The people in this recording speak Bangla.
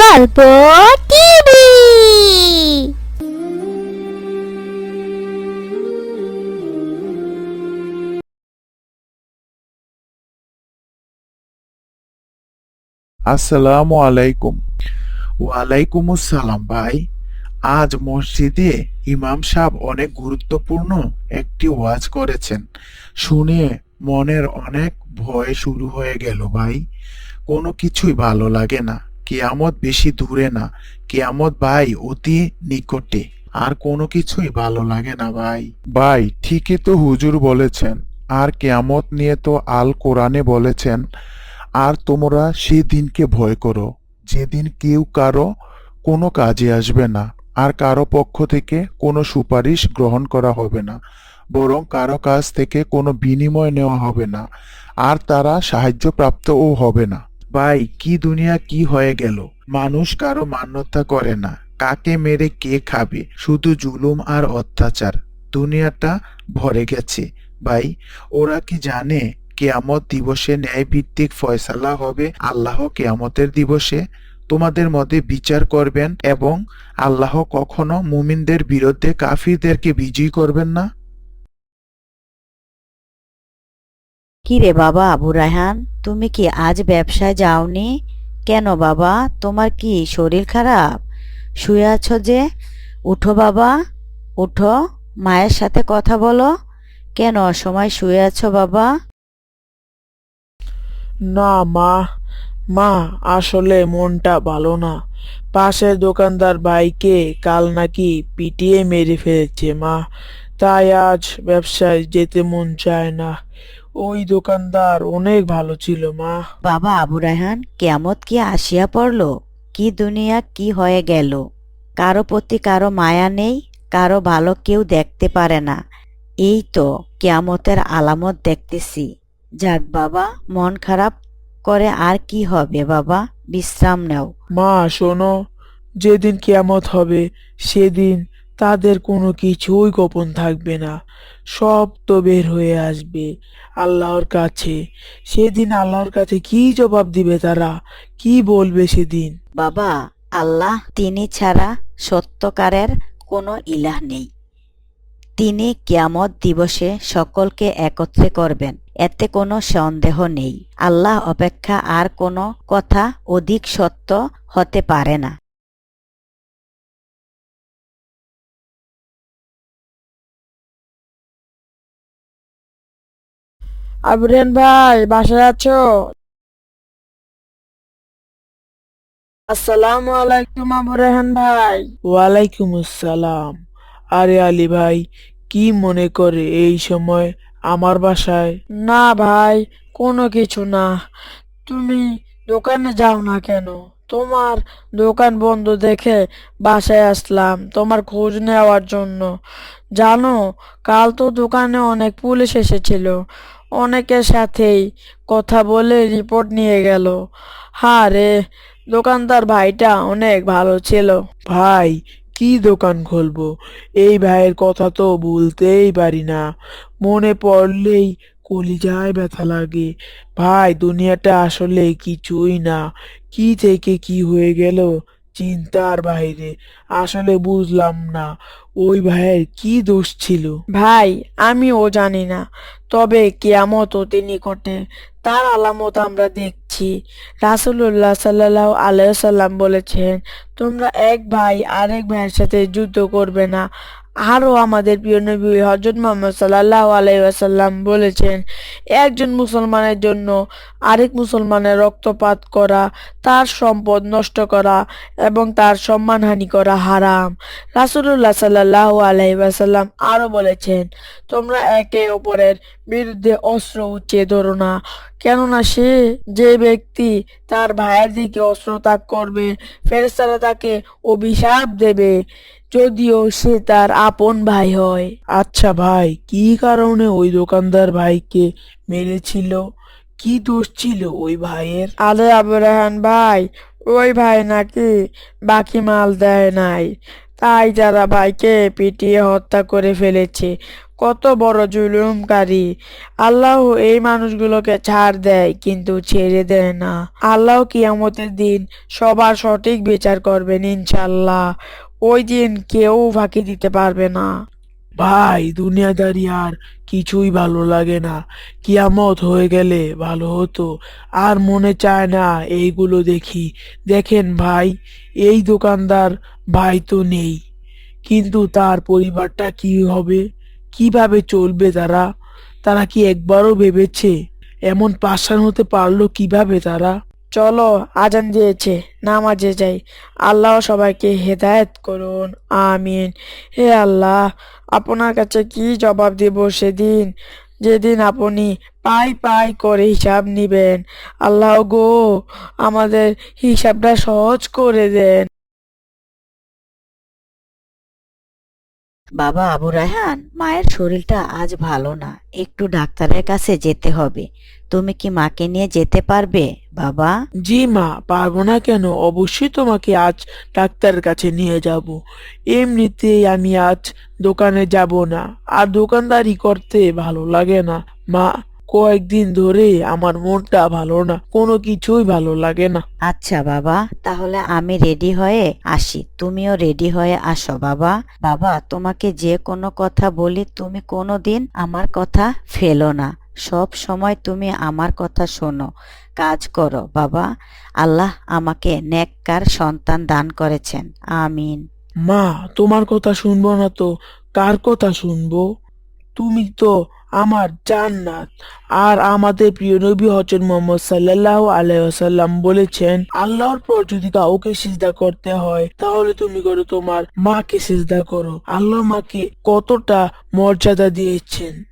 গল্প টিভি। আসসালামু আলাইকুম। ওয়ালাইকুম আসসালাম ভাই। আজ মসজিদে ইমাম সাহেব অনেক গুরুত্বপূর্ণ একটি ওয়াজ করেছেন। শুনে মনের অনেক ভয় শুরু হয়ে গেল ভাই। কোনো কিছুই ভালো লাগে না। কেয়ামত বেশি দূরে না। কেয়ামত ভাই, অতি নিকটে। আর কোনো কিছুই ভালো লাগে না ভাই। ভাই, ঠিকই তো হুজুর বলেছেন। আর কেয়ামত নিয়ে তো আল কোরআনে বলেছেন, আর তোমরা সেই দিনকে ভয় করো। যেদিন কেউ কারও কোনো কাজে আসবে না, আর কারও পক্ষ থেকে কোনো সুপারিশ গ্রহণ করা হবে না, বরং কারও কাছ থেকে কোনো বিনিময় নেওয়া হবে না, আর তারা সাহায্যপ্রাপ্তও হবে না। ভাই, কি দুনিয়া, কি হয়ে গেল? মানুষ কারও মান্যতা করে না। কাকে মেরে কে খাবে? শুধু জুলুম আর অত্যাচার। দুনিয়াটা ভরে গেছে। ভাই, ওরা কি জানে কেয়ামত দিবসে ন্যায় ভিত্তিক ফয়সালা হবে? আল্লাহ কেয়ামতের দিবসে তোমাদের মধ্যে বিচার করবেন এবং আল্লাহ কখনো মুমিনদের বিরুদ্ধে কাফিরদেরকে বিজয়ী করবেন না? কি রে বাবা আবু রায়হান, তুমি কি আজ ব্যবসায় যাওনি? কেন বাবা, তোমার কি শরীর খারাপ? শুয়ে আছো যে? উঠো বাবা, উঠো, মায়ের সাথে কথা বলো। কেন অসময় শুয়ে আছো বাবা? না মা মা, আসলে মনটা ভালো না। পাশের দোকানদার ভাইকে কাল নাকি পিটিয়ে মেরে ফেলেছে মা। তাই আজ ব্যবসায় যেতে মন চায় না। ওই দোকানদার অনেক ভালো ছিল মা। বাবা আবু রায়হান কেমত কি আসিয়া পড়ল? কি দুনিয়া কি হয়ে গেল? কারও প্রতি কারও মায়া নেই কারও ভালো কেউ দেখতে পারে না। এই তো কেয়ামতের আলামত দেখতেছি। যাক বাবা মন খারাপ করে আর কি হবে বাবা? বিশ্রাম নাও। মা শোনো যেদিন কেয়ামত হবে সেদিন তাদের কোনো কিছুই গোপন থাকবে না। সব তো বের হয়ে আসবে। আল্লাহর কাছে। সেদিন আল্লাহর কাছে কি জবাব দিবে তারা? কি বলবে সেদিন? বাবা, আল্লাহ তিনি ছাড়া সত্যকারের কোনো ইলাহ নেই। তিনি কিয়ামত দিবসে সকলকে একত্রে করবেন। এতে কোনো সন্দেহ নেই। আল্লাহ অপেক্ষা আর কোনো কথা অধিক সত্য হতে পারে না। আবরেন ভাই বাসায় আছো? আসসালামু আলাইকুম আবু রেহান ভাই। ওয়ালাইকুম আসসালাম। আরে আলী ভাই কি মনে করে এই সময় আমার বাসায়? না ভাই কোনো কিছু না। তুমি দোকানে যাও না কেন? তোমার দোকান বন্ধ দেখে বাসায় আসলাম তোমার খোঁজ নেওয়ার জন্য। জানো কাল তো দোকানে অনেক পুলিশ এসেছিল। অনেকের সাথেই কথা বলে রিপোর্ট নিয়ে গেল। হ্যাঁ রে দোকানদার ভাইটা অনেক ভালো ছিল। ভাই, কি দোকান খুলবো? এই ভাইয়ের কথা তো বলতেই পারি না। মনে পড়লেই কলিজায় ব্যথা লাগে। ভাই, দুনিয়াটা আসলে কিছুই না। কি থেকে কি হয়ে গেল? চিন্তার বাইরে। আসলে বুঝলাম না, ওই ভাইয়ের কি দোষ ছিল? ভাই, আমিও জানি না, তবে কেয়ামত অতি নিকটে তার আলামত আমরা দেখছি। রাসুল্লাহ সাল্লাহ আলাইসাল্লাম বলেছেন, তোমরা এক ভাই আরেক ভাইয়ের সাথে যুদ্ধ করবে না আরও আমাদের প্রিয় নবী হজরত মোহাম্মদ সাল্লাহ আলাইসাল্লাম বলেছেন, একজন মুসলমানের জন্য আরেক মুসলমানের রক্তপাত করা, তার সম্পদ নষ্ট করা এবং তার সম্মানহানি করা হারাম। রাসূলুল্লাহ সাল্লাহ আলাইসাল্লাম আরও বলেছেন, তোমরা একে অপরের বিরুদ্ধে অস্ত্র উঁচিয়ে ধরো না। কেননা সে যে ব্যক্তি তার ভাইয়ের দিকে অস্ত্র তাক করবে ফেরেস্তারা তাকে অভিশাপ দেবে যদিও সে তার আপন ভাই হয়। আচ্ছা ভাই কি কারণে ওই দোকানদার ভাইকে মেরেছিল? কি দোষ ছিল ওই ভাইয়ের? আরে আবরাহান ভাই ওই ভাই নাকি বাকি মাল দেয় নাই। তাই যারা ভাইকে পিটিয়ে হত্যা করে ফেলেছে কত বড় জুলুমকারী আল্লাহ এই মানুষগুলোকে ছাড় দেয়, কিন্তু ছেড়ে দেয় না। আল্লাহ কিয়ামতের দিন সবার সঠিক বিচার করবেন ইনশাল্লাহ ওই দিন কেউ ফাঁকি দিতে পারবে না। ভাই, দুনিয়াদারি আর কিছুই ভালো লাগে না। কিয়ামত হয়ে গেলে ভালো হতো। আর মনে চায় না, এইগুলো দেখি। দেখেন ভাই, এই দোকানদার ভাই তো নেই। কিন্তু তার পরিবারটা কি হবে? কীভাবে চলবে তারা? তারা কি একবারও ভেবেছে এমন পাশান হতে পারল কীভাবে তারা? চলো, আজান দিয়েছে, নামাজে যাই। আল্লাহ সবাইকে হেদায়েত করুন, আমিন। হে আল্লাহ, আপনার কাছে কি জবাব দেব সেদিন? যেদিন আপনি পাই পাই করে হিসাব নিবেন। আল্লাহ গো, আমাদের হিসাবটা সহজ করে দেন। বাবা আবু রায়হান, মায়ের শরীরটা আজ ভালো না, একটু ডাক্তারের কাছে যেতে হবে। তুমি কি মাকে নিয়ে যেতে পারবে, বাবা? জি মা, পারব না কেন? অবশ্যই তোমাকে আজ ডাক্তারের কাছে নিয়ে যাব। এমনিতেই আমি আজ দোকানে যাব না, আর দোকানদারি করতে ভালো লাগে না। মা কয়েকদিন ধরে আমার মনটা ভালো না কোনো কিছুই ভালো লাগে না। আচ্ছা বাবা তাহলে আমি রেডি হয়ে আসি। তুমিও রেডি হয়ে আসো বাবা। বাবা তোমাকে যে কোনো কথা বলি তুমি কোনো দিন আমার কথা ফেলো না। সব সময় তুমি আমার কথা শোনো। কাজ করো বাবা। আল্লাহ আমাকে নেককার সন্তান দান করেছেন। আমিন। মা তোমার কথা শুনব না তো? কার কথা শুনব? তুমি তো আমার জান্নাত। আর আমাদের প্রিয় নবী হচ্ছেন মোহাম্মদ সাল্লাহ আলাইসাল্লাম বলেছেন, আল্লাহর পর যদি কাউকে সিজদা করতে হয়, তাহলে তুমি করো তোমার মাকে সিজদা করো। আল্লাহ মাকে কতটা মর্যাদা দিয়েছেন।